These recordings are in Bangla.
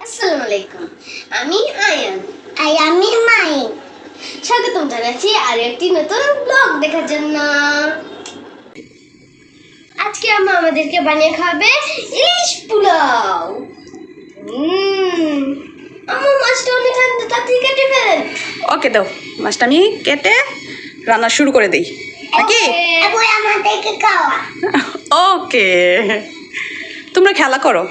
আসসালামু আলাইকুম। আমি আয়ান। আর আমি মাই। স্বাগতম জানাচ্ছি আর একটি নতুন ব্লগ দেখার জন্য। আজকে আম্মা আমাদেরকে বানিয়ে খাবে ইলিশ পোলাও। আম্মা মাছটা অনেক আনতে তাড়াতাড়ি কেটে ফেলেন। ওকে দাও। মাছটা আমি কেটে রান্না শুরু করে দিই। নাকি? ওকে। তোমরা খেলা করো।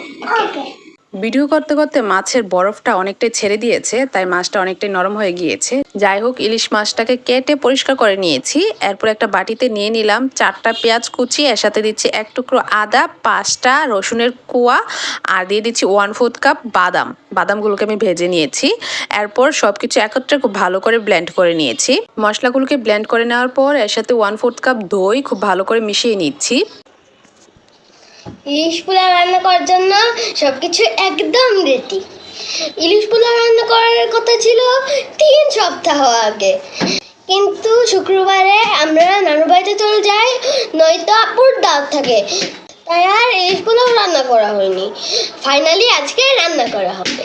ওকে। ভিডিও করতে করতে মাছের বরফটা অনেকটাই ছেড়ে দিয়েছে, তাই মাছটা অনেকটাই নরম হয়ে গিয়েছে। যাই হোক, ইলিশ মাছটাকে কেটে পরিষ্কার করে নিয়েছি। এরপর একটা বাটিতে নিয়ে নিলাম চারটা পেঁয়াজ কুচি, এর সাথে দিচ্ছি এক টুকরো আদা, পাঁচটা রসুনের কুয়া, আর দিয়ে দিচ্ছি ওয়ান ফোর্থ কাপ বাদাম। বাদামগুলোকে আমি ভেজে নিয়েছি। এরপর সব কিছু একত্রে খুব ভালো করে ব্লেন্ড করে নিয়েছি। মশলাগুলোকে ব্লেন্ড করে নেওয়ার পর এর সাথে ওয়ান ফোর্থ কাপ দই খুব ভালো করে মিশিয়ে নিচ্ছি। ইলিশ পোলাও রান্না করার জন্য সব কিছু একদম রেডি ইলিশ পোলাও রান্না করার কথা ছিল তিন সপ্তাহ আগে। কিন্তু শুক্রবারে আমরা নানু বাড়িতে চলে যাই নয়তো আপুর দাঁত থাকে। তাই আর ইলিশ পোলাও রান্না করা হয়নি। ফাইনালি আজকে রান্না করা হবে।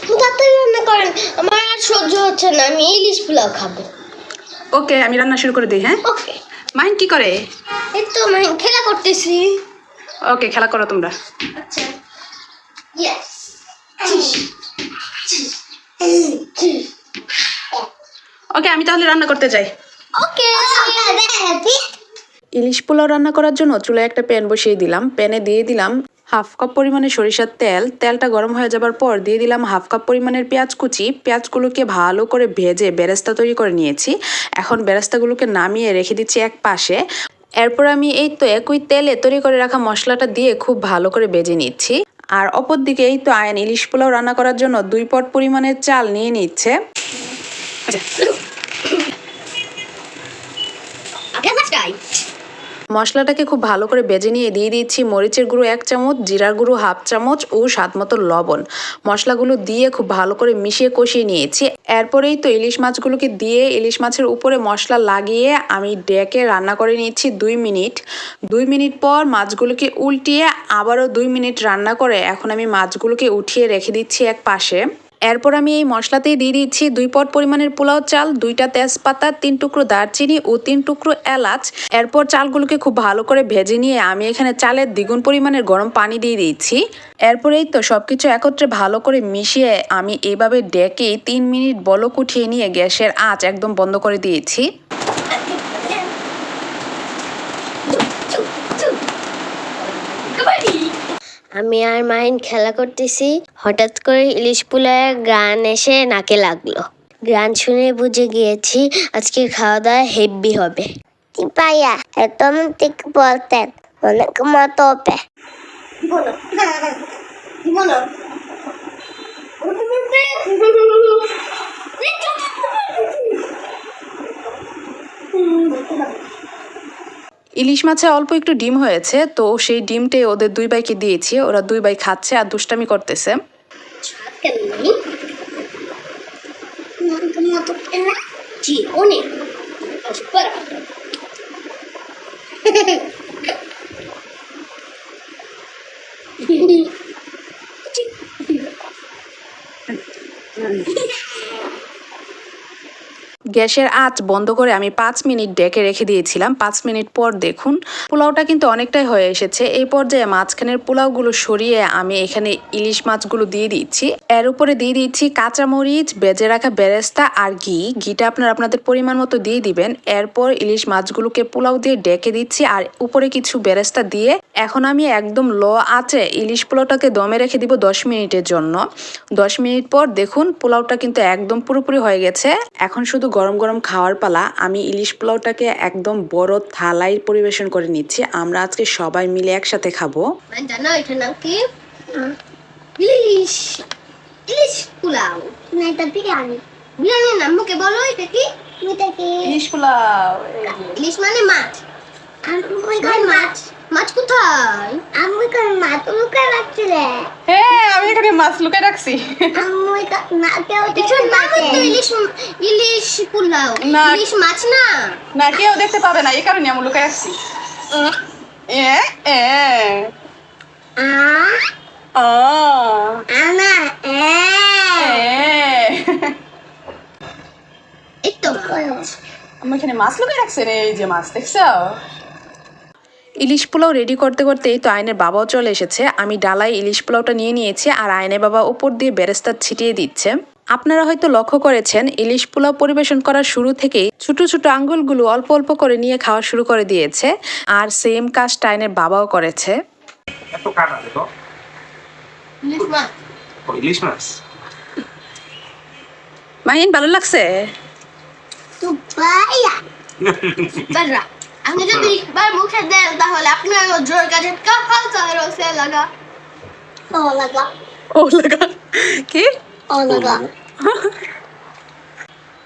তাড়াতাড়ি রান্না করেন। আমার আর সহ্য হচ্ছে না আমি ইলিশ পোলাও খাব। ওকে আমি রান্না শুরু করে দিই হ্যাঁ? ওকে মাইন কি করে? এই তো মাইন খেলা করতেছি। ওকে খেলা করো তোমরা। আচ্ছা। ইয়েস ওকে আমি তাহলে রান্না করতে যাই। ওকে ইলিশ পোলাও রান্না করার জন্য চুলায় একটা প্যান বসিয়ে দিলাম। প্যানে দিয়ে দিলাম হাফ কাপ পরিমাণে সরিষার তেল। তেলটা গরম হয়ে যাবার পর দিয়ে দিলাম হাফ কাপ পরিমাণের পেঁয়াজ কুচি। পেঁয়াজগুলোকে ভালো করে ভেজে বেরেস্তা তৈরি করে নিয়েছি। এখন বেরেস্তাগুলোকে নামিয়ে রেখে দিচ্ছি এক পাশে। এরপর আমি এই তো একই তেলে তৈরি করে রাখা মশলাটা দিয়ে খুব ভালো করে ভেজে নিচ্ছি। আর অপর দিকে এই তো আয়ন ইলিশ পোলাও রান্না করার জন্য দুই পট পরিমাণের চাল নিয়ে নিচ্ছে ওকে বাস্টাই মশলাটাকে খুব ভালো করে বেজে নিয়ে দিয়ে দিচ্ছি মরিচের গুঁড়ো এক চামচ, জিরার গুঁড়ো হাফ চামচ ও স্বাদ মতো লবণ। মশলাগুলো দিয়ে খুব ভালো করে মিশিয়ে কষিয়ে নিয়েছি। এরপরেই তো ইলিশ মাছগুলোকে দিয়ে ইলিশ মাছের উপরে মশলা লাগিয়ে আমি ডেকে রান্না করে নিচ্ছি দুই মিনিট। দুই মিনিট পর মাছগুলোকে উল্টিয়ে আবারও দুই মিনিট রান্না করে এখন আমি মাছগুলোকে উঠিয়ে রেখে দিচ্ছি এক পাশে। এরপর আমি এই মশলাতেই দিয়ে দিচ্ছি দুই পট পরিমাণের পোলাও চাল, দুইটা তেজপাতা, তিন টুকরো দারচিনি ও তিন টুকরো এলাচ। এরপর চালগুলোকে খুব ভালো করে ভেজে নিয়ে আমি এখানে চালের দ্বিগুণ পরিমাণের গরম পানি দিয়ে দিচ্ছি। এরপরেই তো সবকিছু একত্রে ভালো করে মিশিয়ে আমি এইভাবে ডেকে তিন মিনিট বলক উঠিয়ে নিয়ে গ্যাসের আঁচ একদম বন্ধ করে দিয়েছি। আমি আর মাইন খেলা করতেছি। হঠাৎ করে ইলিশ পোলায় গান এসে নাকে লাগল। গান শুনে বুঝে গিয়েছি আজকে খাওয়া দাওয়া হেভি হবে পাইয়া এত ঠিক বলতেন। অনেক মতো হবে বলো। বলো? ইলিশ মাছে অল্প একটু ডিম হয়েছে তো সেই ডিমটাই ওদের দুই ভাইকে দিয়েছি। ওরা দুই ভাই খাচ্ছে আর দুষ্টামি করতেছে। অনেক সুপার গ্যাসের আঁচ বন্ধ করে আমি পাঁচ মিনিট ডেকে রেখে দিয়েছিলাম। পাঁচ মিনিট পর দেখুন, পোলাওটা কিন্তু অনেকটাই হয়ে এসেছে। এই পর্যায়ে মাঝখানের পোলাওগুলো সরিয়ে আমি এখানে ইলিশ মাছগুলো দিয়ে দিচ্ছি। এর উপরে দিয়ে দিচ্ছি কাঁচামরিচ, বেজে রাখা বেরেস্তা আর ঘি। ঘিটা আপনার আপনাদের পরিমাণ মতো দিয়ে দিবেন। এরপর ইলিশ মাছগুলোকে পোলাও দিয়ে ডেকে দিচ্ছি আর উপরে কিছু বেরেস্তা দিয়ে এখন আমি একদম লো আছে ইলিশ পোলাওটাকে দমে রেখে দিব দশ মিনিটের জন্য। দশ মিনিট পর দেখুন, পোলাওটা কিন্তু একদম পুরোপুরি হয়ে গেছে। এখন শুধু গরম গরম গরম খাওয়ার পালা আমি ইলিশ পোলাওটাকে একদম বড় থালায় পরিবেশন করে নিচ্ছি। আমরা আজকে সবাই মিলে একসাথে খাব। জানো এটার নাম কি? ইলিশ ইলিশ পোলাও। না এটা বিরিয়ানি। বিরিয়ানির নাম মুখে বলো এটা কি? ইলিশ পোলাও ইলিশ মানে মাছ। মানে মাছ? মাছ কোথায়? আমি কোন মাছ লুকে রাখছি রে হ্যাঁ আমি এখানে মাছ লুকে রাখছি। আমি না কেউ ইলিশ ইলিশ পোলাও। ইলিশ মাছ না? না কেউ দেখতে পাবে না এই কারণে আমি রাখছি। এ এ। আ আনা এই তো আমি এখানে মাছ লুকিয়ে রাখছে রে এই যে মাছ দেখছ? ইলিশ পোলাও রেডি করতে করতেই তো আয়নের বাবাও চলে এসেছে। আমি ডালায় ইলিশ পোলাওটা নিয়ে নিয়েছি আর আয়নের বাবা উপর দিয়ে বেরেস্তা ছিটিয়ে দিচ্ছে। আপনারা হয়তো লক্ষ্য করেছেন ইলিশ পোলাও পরিবেশন করার শুরু থেকেই ছোট ছোট আঙ্গুলগুলো অল্প অল্প করে নিয়ে খাওয়া শুরু করে দিয়েছে আর সেম কাজটা আয়নের বাবাও করেছে। এত ইলিশ মাছ। ও, ইলিশ মাছ? মাহিন ভালো লাগছে? আপনি যদি একবার মুখে দেন তাহলে আপনার জোর কাছে কাকা চাহের সে লাগা ও লাগা। ও লাগা। কি? ও লাগা।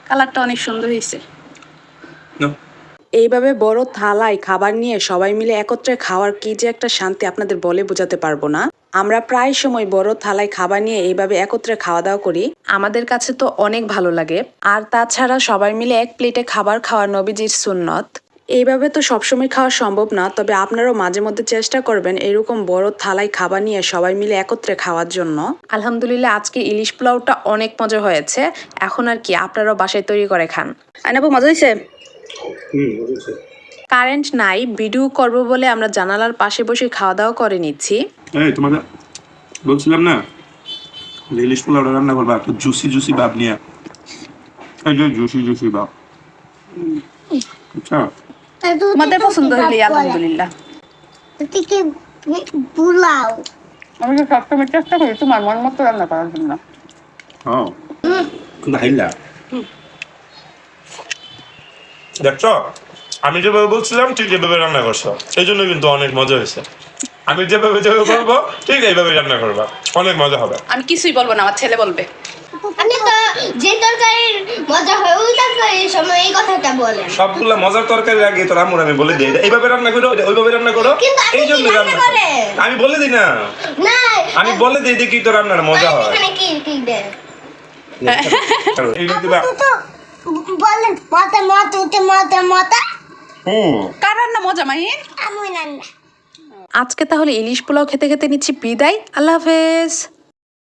কালারটা অনেক সুন্দর হয়েছে। এইভাবে বড় থালায় খাবার নিয়ে সবাই মিলে একত্রে খাওয়ার কি যে একটা শান্তি আপনাদের বলে বোঝাতে পারব না। আমরা প্রায় সময় বড় থালায় খাবার নিয়ে এইভাবে একত্রে খাওয়া দাওয়া করি। আমাদের কাছে তো অনেক ভালো লাগে। আর তাছাড়া সবাই মিলে এক প্লেটে খাবার খাওয়া নবীজির সুন্নত। এইভাবে তো সবসময় খাওয়া সম্ভব না তবে আপনারাও মাঝে মধ্যে চেষ্টা করবেন এরকম বড় থালায় খাবার নিয়ে সবাই মিলে একত্রে খাওয়ার জন্য। আলহামদুলিল্লাহ আজকে ইলিশ পোলাওটা অনেক মজা হয়েছে। এখন আর কি আপনারাও বাসায় তৈরি করে খান। আইনাবু মজা হয়েছে? কারেন্ট নাই ভিডিও করব বলে আমরা জানালার পাশে বসে খাওয়া দাওয়া করে নিচ্ছি। এই তোমাদের বলছিলাম না ইলিশ পোলাওটা রান্না করবা একটু জুসি জুসি ভাব নিয়ে। এই যে জুসি জুসি ভাব। আচ্ছা। তোমাদের পছন্দ হইলে আলহামদুলিল্লাহ। থেকে বুলাও। আমি তো সবসময় চেষ্টা করি তোমার মন মতো রান্না করার জন্য। ও কিন্তু হাইলা। দেখছ আমি যেভাবে বলছিলাম ঠিক যেভাবে রান্না করছ। সেই জন্য কিন্তু অনেক মজা হয়েছে। আমি যেভাবে যেভাবে করব ঠিক এইভাবে রান্না করবা। অনেক মজা হবে। আমি কিছুই বলব না আমার ছেলে বলবে। আপনি তো যে তরকারির মজা হয় ওই তরকারির সময় এই কথাটা বলেন সবগুলা মজার তরকারি আগে তোর আমুর আমি বলে দিই। এইভাবে রান্না করো ওইভাবে রান্না করো। এই জন্য রান্না আমি বলে দিই না। না আমি বলে দিই দেখি তো রান্নার মজা হয়। এখানে কি কি দেন এইটা দিবা। তো বলেন মতে মতে উঠে মতে মতে। হুম। কার রান্না মজা মাহিন আমি রান্না। আজকে তাহলে ইলিশ পোলাও খেতে খেতে নিচ্ছি বিদায়। আল্লাহ হাফেজ।